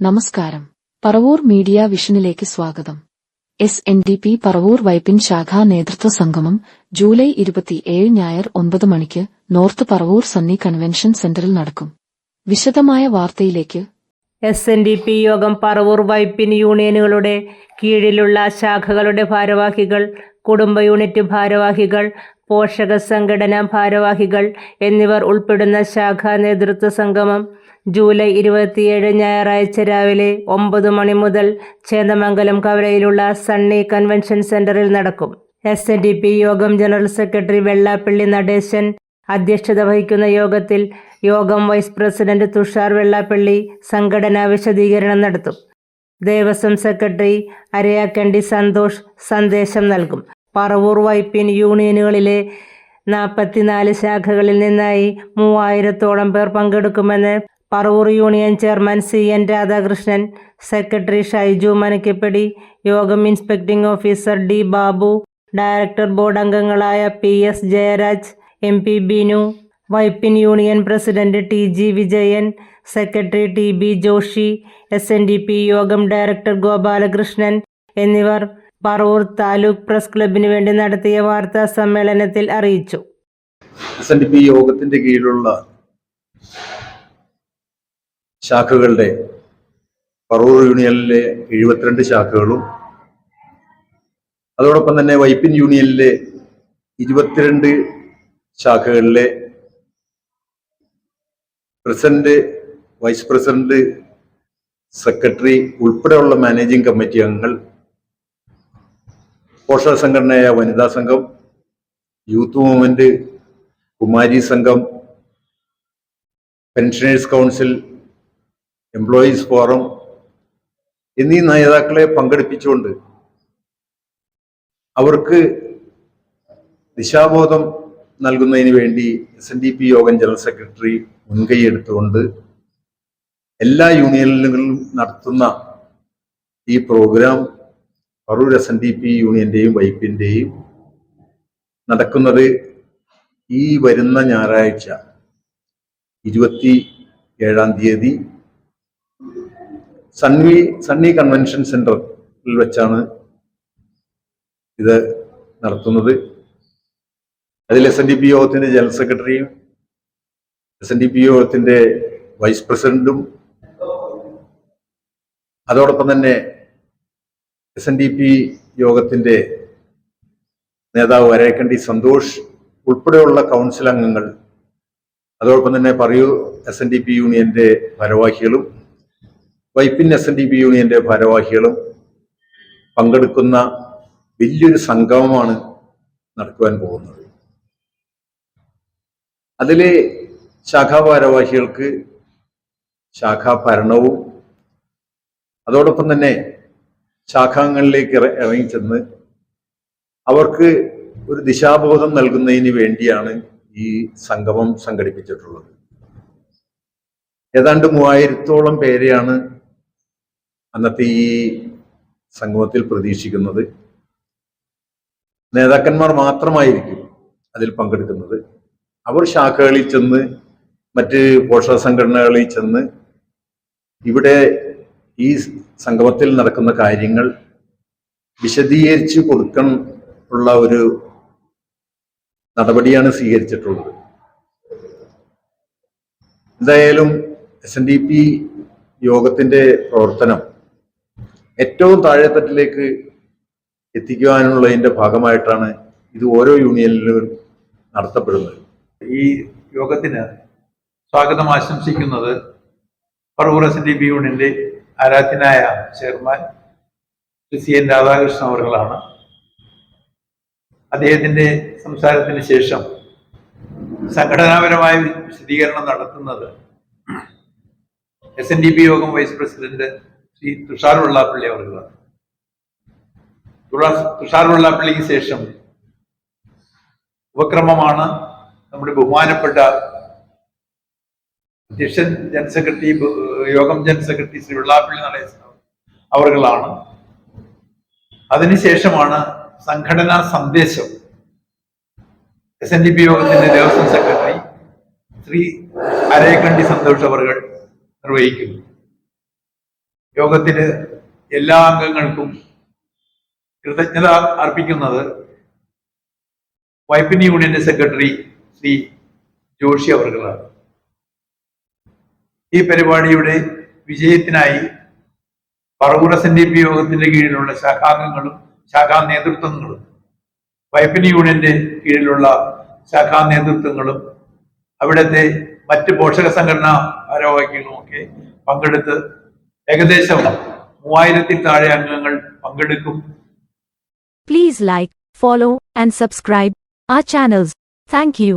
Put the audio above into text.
നമസ്കാരം. പറവൂർ മീഡിയ വിഷനിലേക്ക് സ്വാഗതം. S N D P Paravur Vypin ശാഖാ നേതൃത്വ സംഗമം ജൂലൈ ഇരുപത്തിയേഴ് ഞായർ ഒൻപത് മണിക്ക് നോർത്ത് പറവൂർ സണ്ണി കൺവെൻഷൻ സെന്ററിൽ നടക്കും. വിശദമായ വാർത്തയിലേക്ക് എസ് എൻ ഡി പി യോഗം പറവൂർ വൈപ്പിൻ യൂണിയനുകളുടെ കീഴിലുള്ള ശാഖകളുടെ ഭാരവാഹികൾ കുടുംബ യൂണിറ്റ് ഭാരവാഹികൾ പോഷക സംഘടന ഭാരവാഹികൾ എന്നിവർ ഉൾപ്പെടുന്ന ശാഖാ നേതൃത്വ സംഗമം ജൂലൈ ഇരുപത്തിയേഴ് ഞായറാഴ്ച രാവിലെ ഒമ്പത് മണി മുതൽ ചേന്ദമംഗലം കവലയിലുള്ള സണ്ണി കൺവെൻഷൻ സെന്ററിൽ നടക്കും. എസ് എൻ ഡി പി യോഗം ജനറൽ സെക്രട്ടറി വെള്ളാപ്പള്ളി നടേശൻ അധ്യക്ഷത വഹിക്കുന്ന യോഗത്തിൽ യോഗം വൈസ് പ്രസിഡന്റ് തുഷാർ വെള്ളാപ്പള്ളി സംഘടനാ വിശദീകരണം നടത്തും. ദേവസ്വം സെക്രട്ടറി അരയാക്കണ്ടി സന്തോഷ് സന്ദേശം നൽകും. പറവൂർ വൈപ്പിൻ യൂണിയനുകളിലെ നാൽപ്പത്തിനാല് ശാഖകളിൽ നിന്നായി മൂവായിരത്തോളം പേർ പങ്കെടുക്കുമെന്ന് Paravur union chairman C N Radhakrishnan secretary Shaiju Manakkapadi യോഗം inspecting officer D Babu director board അംഗങ്ങളായ P S Jayaraj M P Binu Vypin union president T G Vijayan secretary T B Joshi S N D P യോഗം director Gopalakrishnan എന്നിവർ Paravur taluk press ക്ലബിന് വേണ്ടി നടത്തിയ വാർത്താ സമ്മേളനത്തിൽ അറിയിച്ചു. യോഗത്തിന്റെ കീഴിലുള്ള ശാഖകളുടെ പറവൂർ യൂണിയനിലെ എഴുപത്തിരണ്ട് ശാഖകളും അതോടൊപ്പം തന്നെ വൈപ്പിൻ യൂണിയനിലെ ഇരുപത്തിരണ്ട് ശാഖകളിലെ പ്രസിഡന്റ് വൈസ് പ്രസിഡന്റ് സെക്രട്ടറി ഉൾപ്പെടെയുള്ള മാനേജിംഗ് കമ്മിറ്റി അംഗങ്ങൾ പോഷക സംഘടനയായ വനിതാ സംഘം യൂത്ത് മൂവ്മെന്റ് കുമാരി സംഘം പെൻഷനേഴ്സ് കൗൺസിൽ എംപ്ലോയീസ് ഫോറം എന്നീ നേതാക്കളെ പങ്കെടുപ്പിച്ചുകൊണ്ട് അവർക്ക് ദിശാബോധം നൽകുന്നതിന് വേണ്ടി എസ് എൻ ഡി പി യോഗം ജനറൽ സെക്രട്ടറി മുൻകൈ എടുത്തുകൊണ്ട് എല്ലാ യൂണിയനുകളിലും നടത്തുന്ന ഈ programme Parur S N D P യൂണിയന്റെയും വൈപ്പിന്റെയും നടക്കുന്നത് ഈ വരുന്ന ഞായറാഴ്ച ഇരുപത്തി ഏഴാം തീയതി സൺവി സണ്ണി കൺവെൻഷൻ സെന്ററിൽ വെച്ചാണ് ഇത് നടത്തുന്നത്. അതിൽ എസ് എൻ ഡി പി യോഗത്തിന്റെ ജനറൽ സെക്രട്ടറിയും എസ് എൻ ഡി പി യോഗത്തിന്റെ വൈസ് പ്രസിഡന്റും അതോടൊപ്പം തന്നെ എസ് എൻ ഡി പി യോഗത്തിന്റെ നേതാവ് വരേക്കണ്ടി സന്തോഷ് ഉൾപ്പെടെയുള്ള കൗൺസിൽ അംഗങ്ങൾ അതോടൊപ്പം തന്നെ പറയൂ എസ് എൻ ഡി പി യൂണിയന്റെ ഭാരവാഹികളും Vypin S N D P യൂണിയന്റെ ഭാരവാഹികളും പങ്കെടുക്കുന്ന വലിയൊരു സംഗമമാണ് നടക്കുവാൻ പോകുന്നത്. അതിലെ ശാഖാ ഭാരവാഹികൾക്ക് ശാഖാ ഭരണവും അതോടൊപ്പം തന്നെ ശാഖാംഗങ്ങളിലേക്ക് ഇറ- ഇറങ്ങിച്ചെന്ന് അവർക്ക് ഒരു ദിശാബോധം നൽകുന്നതിന് വേണ്ടിയാണ് ഈ സംഗമം സംഘടിപ്പിച്ചിട്ടുള്ളത്. ഏതാണ്ട് മൂവായിരത്തോളം പേരെയാണ് അന്നത്തെ ഈ സംഗമത്തിൽ പ്രതീക്ഷിക്കുന്നത്. നേതാക്കന്മാർ മാത്രമായിരിക്കും അതിൽ പങ്കെടുക്കുന്നത്. അവർ ശാഖകളിൽ ചെന്ന് മറ്റ് പോഷക സംഘടനകളിൽ ചെന്ന് ഇവിടെ ഈ സംഗമത്തിൽ നടക്കുന്ന കാര്യങ്ങൾ വിശദീകരിച്ച് കൊടുക്കണം ഉള്ള ഒരു നടപടിയാണ് സ്വീകരിച്ചിട്ടുള്ളത്. എന്തായാലും എസ് എൻ ഡി പി യോഗത്തിന്റെ പ്രവർത്തനം ഏറ്റവും താഴെത്തട്ടിലേക്ക് എത്തിക്കുവാനുള്ളതിന്റെ ഭാഗമായിട്ടാണ് ഇത് ഓരോ യൂണിയനിലും നടത്തപ്പെടുന്നത്. ഈ യോഗത്തിന് സ്വാഗതം ആശംസിക്കുന്നത് Paravur S N D P യൂണിയന്റെ ആരാധ്യനായ ചെയർമാൻ സി എൻ രാധാകൃഷ്ണൻ അവർകളാണ് അദ്ദേഹത്തിന്റെ സംസാരത്തിന് ശേഷം സംഘടനാപരമായ വിശദീകരണം നടത്തുന്നത് എസ് എൻ ഡി പി യോഗം വൈസ് പ്രസിഡന്റ് ശ്രീ തുഷാർ വെള്ളാപ്പള്ളി അവർകളാണ് തുഷാർ വെള്ളാപ്പള്ളിക്ക് ശേഷം ഉപക്രമമാണ് നമ്മുടെ ബഹുമാനപ്പെട്ട അധ്യക്ഷൻ ജനറൽ സെക്രട്ടറി യോഗം ജനറൽ സെക്രട്ടറി ശ്രീ വെള്ളാപ്പള്ളി നടേശൻ അവർകളാണ് അതിനുശേഷമാണ് സംഘടനാ സന്ദേശം. എസ് എൻ ഡി പി യോഗത്തിന്റെ ദേവസ്വം സെക്രട്ടറി ശ്രീ അരയക്കണ്ടി സന്തോഷ് അവർ നിർവഹിക്കുന്നു. യോഗത്തിന് എല്ലാ അംഗങ്ങൾക്കും കൃതജ്ഞത അർപ്പിക്കുന്നത് വൈപ്പിൻ യൂണിയന്റെ സെക്രട്ടറി ശ്രീ ജോഷി അവർകളാണ് ഈ പരിപാടിയുടെ വിജയത്തിനായി Paravur S N D P യോഗത്തിന്റെ കീഴിലുള്ള ശാഖാംഗങ്ങളും ശാഖാ നേതൃത്വങ്ങളും വൈപ്പിൻ യൂണിയന്റെ കീഴിലുള്ള ശാഖാ നേതൃത്വങ്ങളും അവിടുത്തെ മറ്റ് പോഷക സംഘടനാ ഭാരവാഹികളും ഒക്കെ പങ്കെടുത്ത് ഏകദേശം മൂവായിരത്തിൽ താഴെ അംഗങ്ങൾ പങ്കെടുക്കും please like follow and subscribe ആ ചാനൽസ് താങ്ക് you.